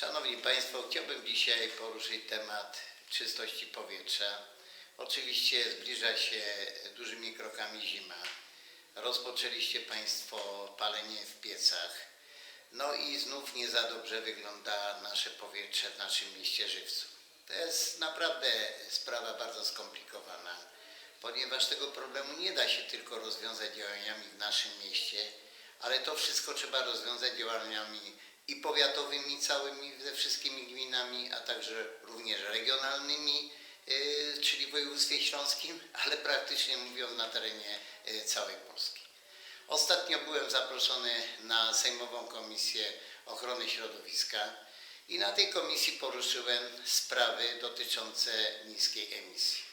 Szanowni Państwo, chciałbym dzisiaj poruszyć temat czystości powietrza. Oczywiście zbliża się dużymi krokami zima. Rozpoczęliście Państwo palenie w piecach. No i znów nie za dobrze wygląda nasze powietrze w naszym mieście Żywcu. To jest naprawdę sprawa bardzo skomplikowana, ponieważ tego problemu nie da się tylko rozwiązać działaniami w naszym mieście, ale to wszystko trzeba rozwiązać działaniami i powiatowymi całymi ze wszystkimi gminami, a także również regionalnymi, yy, czyli w województwie śląskim, ale praktycznie mówiąc na terenie yy, całej Polski. Ostatnio byłem zaproszony na Sejmową Komisję Ochrony Środowiska i na tej komisji poruszyłem sprawy dotyczące niskiej emisji.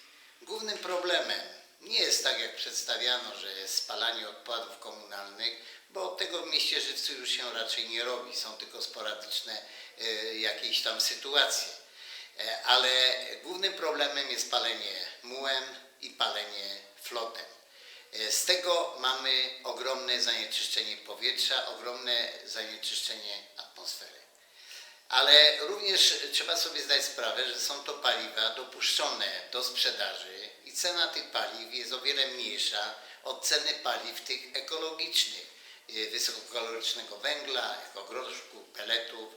Głównym problemem nie jest tak, jak przedstawiano, że jest spalanie odpadów komunalnych, bo tego w mieście Żywcu już się raczej nie robi, są tylko sporadyczne e, jakieś tam sytuacje. E, Ale głównym problemem jest palenie mułem i palenie flotem. E, Z tego mamy ogromne zanieczyszczenie powietrza, ogromne zanieczyszczenie atmosfery. Ale również trzeba sobie zdać sprawę, że są to paliwa dopuszczone do sprzedaży i cena tych paliw jest o wiele mniejsza od ceny paliw tych ekologicznych, y, wysokokalorycznego węgla, ekogroszku, peletów.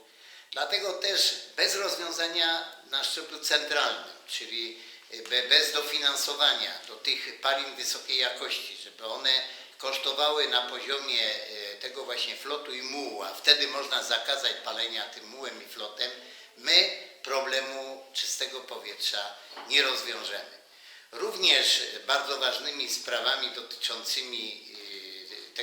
Dlatego też bez rozwiązania na szczeblu centralnym, czyli y, be- bez dofinansowania do tych paliw wysokiej jakości, żeby one kosztowały na poziomie y, tego właśnie flotu i mułu, a wtedy można zakazać palenia tym mułem i flotem, my problemu czystego powietrza nie rozwiążemy. Również bardzo ważnymi sprawami dotyczącymi y,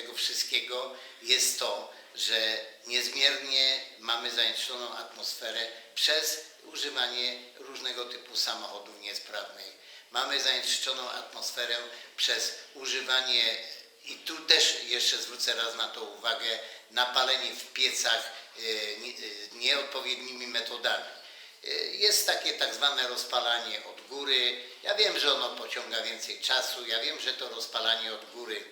tego wszystkiego jest to, że niezmiernie mamy zanieczyszczoną atmosferę przez używanie różnego typu samochodów niesprawnych. Mamy zanieczyszczoną atmosferę przez używanie, i tu też jeszcze zwrócę raz na to uwagę, napalenie w piecach nie- y, nieodpowiednimi metodami. Y, Jest takie tak zwane rozpalanie od góry. Ja wiem, że ono pociąga więcej czasu, ja wiem, że to rozpalanie od góry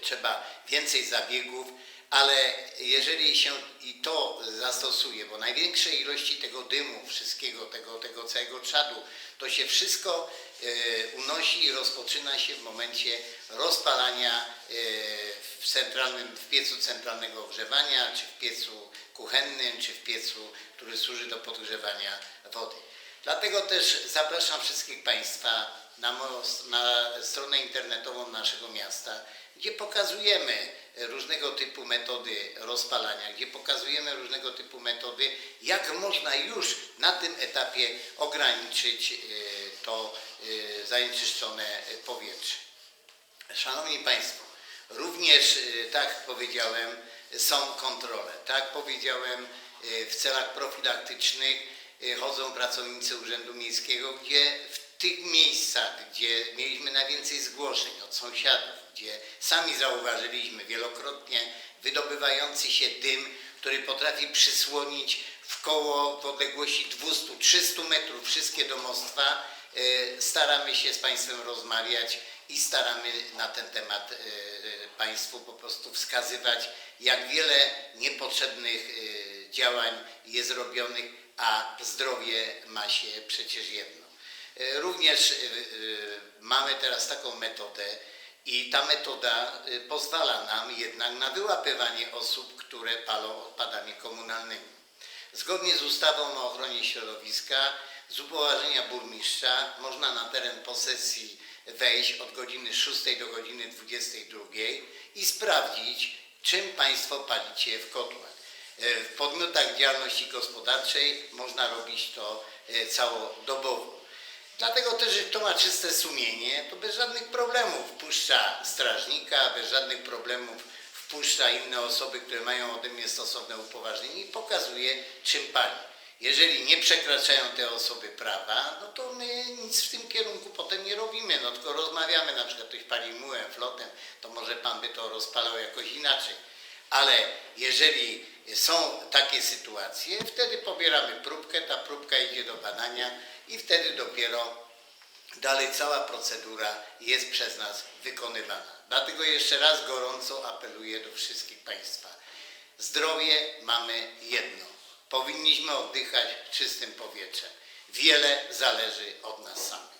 trzeba więcej zabiegów, ale jeżeli się i to zastosuje, bo największe ilości tego dymu, wszystkiego, tego, tego całego czadu, to się wszystko y, unosi i rozpoczyna się w momencie rozpalania y, w centralnym, w piecu centralnego ogrzewania, czy w piecu kuchennym, czy w piecu, który służy do podgrzewania wody. Dlatego też zapraszam wszystkich Państwa na, na stronę internetową naszego miasta, gdzie pokazujemy różnego typu metody rozpalania, gdzie pokazujemy różnego typu metody, jak można już na tym etapie ograniczyć e, to e, zanieczyszczone powietrze. Szanowni Państwo, również, y, tak powiedziałem, są kontrole. Tak powiedziałem, w celach profilaktycznych chodzą pracownicy Urzędu Miejskiego, gdzie w tych miejscach, gdzie mieliśmy najwięcej zgłoszeń od sąsiadów, gdzie sami zauważyliśmy wielokrotnie wydobywający się dym, który potrafi przysłonić w koło w odległości 200-300 metrów wszystkie domostwa, y, staramy się z Państwem rozmawiać i staramy na ten temat y, Państwu po prostu wskazywać, jak wiele niepotrzebnych y, działań jest robionych, a zdrowie ma się przecież jedno. Y, Również y, y, mamy teraz taką metodę i ta metoda pozwala nam jednak na wyłapywanie osób, które palą odpadami komunalnymi. Zgodnie z ustawą o ochronie środowiska z upoważnienia burmistrza można na teren posesji wejść od godziny 6 do godziny 22 i sprawdzić, czym Państwo palicie w kotłach. E, W podmiotach działalności gospodarczej można robić to e, całodobowo. Dlatego też, że kto ma czyste sumienie, to bez żadnych problemów wpuszcza strażnika, bez żadnych problemów wpuszcza inne osoby, które mają ode mnie stosowne upoważnienie i pokazuje, czym pali. Jeżeli nie przekraczają te osoby prawa, no to my nic w tym kierunku potem nie robimy, no tylko rozmawiamy, na przykład ktoś pali mułem, flotem, to może pan by to rozpalał jakoś inaczej. Ale jeżeli są takie sytuacje, wtedy pobieramy próbkę, ta próbka idzie do badania i wtedy dopiero dalej cała procedura jest przez nas wykonywana. Dlatego jeszcze raz gorąco apeluję do wszystkich Państwa. Zdrowie mamy jedno. Powinniśmy oddychać czystym powietrzem. Wiele zależy od nas samych.